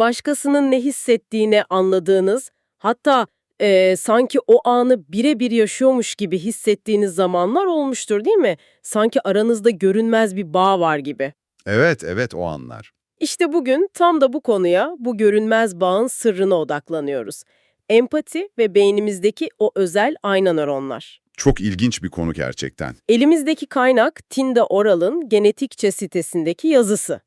başkasının ne hissettiğini anladığınız, hatta eee, sanki o anı birebir yaşıyormuş gibi hissettiğiniz zamanlar olmuştur değil mi? Sanki aranızda görünmez bir bağ var gibi. Evet, evet o anlar. İşte bugün tam da bu konuya, bu görünmez bağın sırrına odaklanıyoruz. Empati ve beynimizdeki o özel ayna nöronlar. Çok ilginç bir konu gerçekten. Elimizdeki kaynak Tinda Oral'ın Genetikçe sitesindeki yazısı.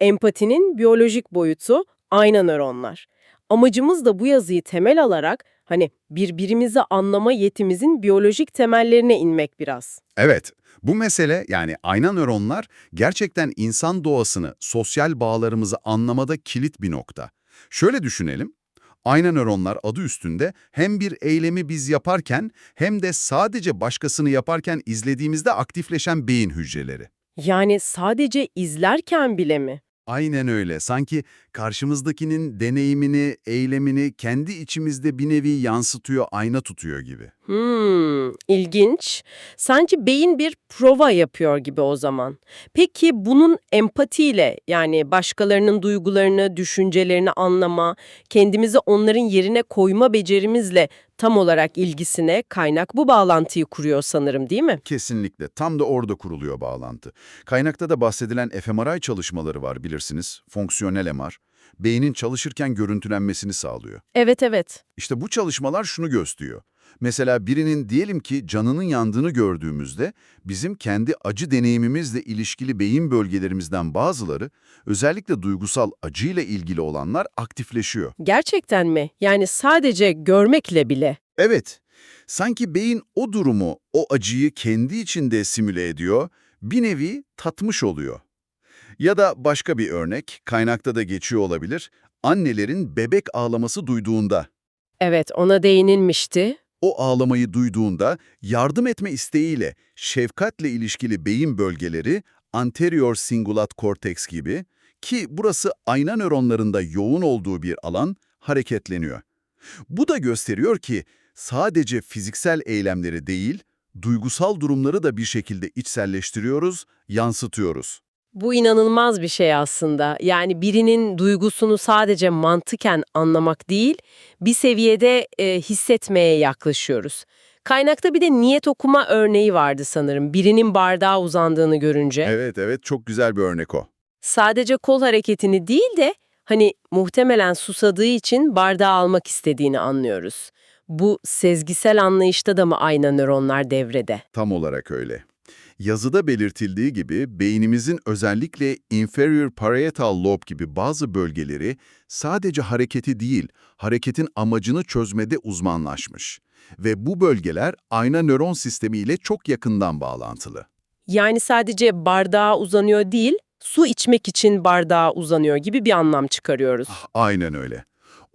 Empatinin biyolojik boyutu ayna nöronlar. Amacımız da bu yazıyı temel alarak hani birbirimizi anlama yetimizin biyolojik temellerine inmek biraz. Evet, bu mesele yani ayna nöronlar gerçekten insan doğasını, sosyal bağlarımızı anlamada kilit bir nokta. Şöyle düşünelim. Ayna nöronlar adı üstünde hem bir eylemi biz yaparken hem de sadece başkasını yaparken izlediğimizde aktifleşen beyin hücreleri. Yani sadece izlerken bile mi? Aynen öyle. Sanki karşımızdakinin deneyimini, eylemini kendi içimizde bir nevi yansıtıyor, ayna tutuyor gibi. Hmm, ilginç. Sanki beyin bir prova yapıyor gibi o zaman. Peki bunun empatiyle yani başkalarının duygularını, düşüncelerini anlama, kendimizi onların yerine koyma becerimizle tam olarak ilgisine kaynak bu bağlantıyı kuruyor sanırım değil mi? Kesinlikle. Tam da orada kuruluyor bağlantı. Kaynakta da bahsedilen fMRI çalışmaları var bilirsiniz. Fonksiyonel MR. Beynin çalışırken görüntülenmesini sağlıyor. Evet evet. İşte bu çalışmalar şunu gösteriyor. Mesela birinin diyelim ki canının yandığını gördüğümüzde bizim kendi acı deneyimimizle ilişkili beyin bölgelerimizden bazıları özellikle duygusal acıyla ilgili olanlar aktifleşiyor. Gerçekten mi? Yani sadece görmekle bile. Evet, sanki beyin o durumu, o acıyı kendi içinde simüle ediyor, bir nevi tatmış oluyor. Ya da başka bir örnek, kaynakta da geçiyor olabilir, annelerin bebek ağlaması duyduğunda, Evet ona değinilmişti. O ağlamayı duyduğunda yardım etme isteğiyle şefkatle ilişkili beyin bölgeleri anterior cingulate cortex gibi ki burası ayna nöronlarında yoğun olduğu bir alan hareketleniyor. Bu da gösteriyor ki sadece fiziksel eylemleri değil, duygusal durumları da bir şekilde içselleştiriyoruz, yansıtıyoruz. Bu inanılmaz bir şey aslında. Yani birinin duygusunu sadece mantıken anlamak değil, bir seviyede e, hissetmeye yaklaşıyoruz. Kaynakta bir de niyet okuma örneği vardı sanırım. Birinin bardağa uzandığını görünce. Evet evet çok güzel bir örnek o. Sadece kol hareketini değil de hani muhtemelen susadığı için bardağı almak istediğini anlıyoruz. Bu sezgisel anlayışta da mı ayna nöronlar devrede? Tam olarak öyle. Yazıda belirtildiği gibi beynimizin özellikle inferior parietal lobe gibi bazı bölgeleri sadece hareketi değil, hareketin amacını çözmede uzmanlaşmış. Ve bu bölgeler ayna nöron sistemiyle çok yakından bağlantılı. Yani sadece bardağa uzanıyor değil, su içmek için bardağa uzanıyor gibi bir anlam çıkarıyoruz. Aynen öyle.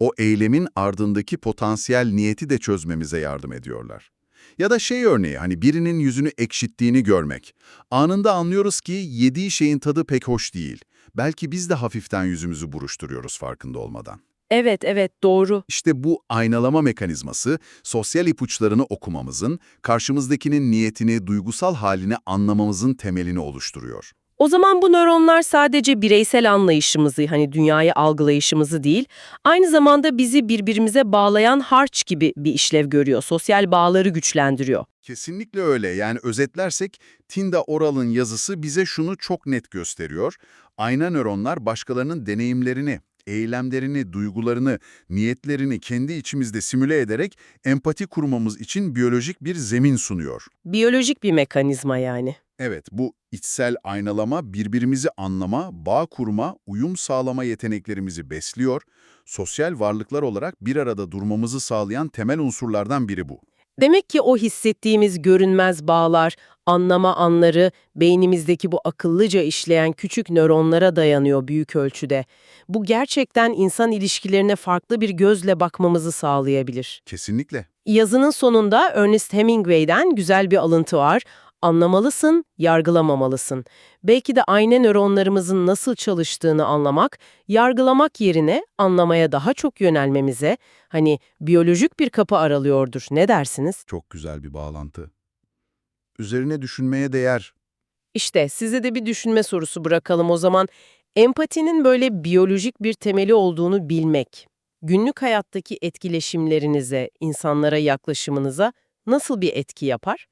O eylemin ardındaki potansiyel niyeti de çözmemize yardım ediyorlar. Ya da şey örneği hani birinin yüzünü ekşittiğini görmek. Anında anlıyoruz ki yediği şeyin tadı pek hoş değil. Belki biz de hafiften yüzümüzü buruşturuyoruz farkında olmadan. Evet, evet doğru. İşte bu aynalama mekanizması, sosyal ipuçlarını okumamızın, karşımızdakinin niyetini, duygusal halini anlamamızın temelini oluşturuyor. O zaman bu nöronlar sadece bireysel anlayışımızı, hani dünyayı algılayışımızı değil, aynı zamanda bizi birbirimize bağlayan harç gibi bir işlev görüyor. Sosyal bağları güçlendiriyor. Kesinlikle öyle. Yani özetlersek Tinda Oral'ın yazısı bize şunu çok net gösteriyor. Ayna nöronlar başkalarının deneyimlerini, eylemlerini, duygularını, niyetlerini kendi içimizde simüle ederek empati kurmamız için biyolojik bir zemin sunuyor. Biyolojik bir mekanizma yani. Evet, bu içsel aynalama birbirimizi anlama, bağ kurma, uyum sağlama yeteneklerimizi besliyor. Sosyal varlıklar olarak bir arada durmamızı sağlayan temel unsurlardan biri bu. Demek ki o hissettiğimiz görünmez bağlar, anlama anları beynimizdeki bu akıllıca işleyen küçük nöronlara dayanıyor büyük ölçüde. Bu gerçekten insan ilişkilerine farklı bir gözle bakmamızı sağlayabilir. Kesinlikle. Yazının sonunda Ernest Hemingway'den güzel bir alıntı var. Anlamalısın, yargılamamalısın. Belki de ayna nöronlarımızın nasıl çalıştığını anlamak, yargılamak yerine anlamaya daha çok yönelmemize, hani biyolojik bir kapı aralıyordur. Ne dersiniz? Çok güzel bir bağlantı. Üzerine düşünmeye değer. İşte size de bir düşünme sorusu bırakalım o zaman. Empatinin böyle biyolojik bir temeli olduğunu bilmek, günlük hayattaki etkileşimlerinize, insanlara yaklaşımınıza nasıl bir etki yapar?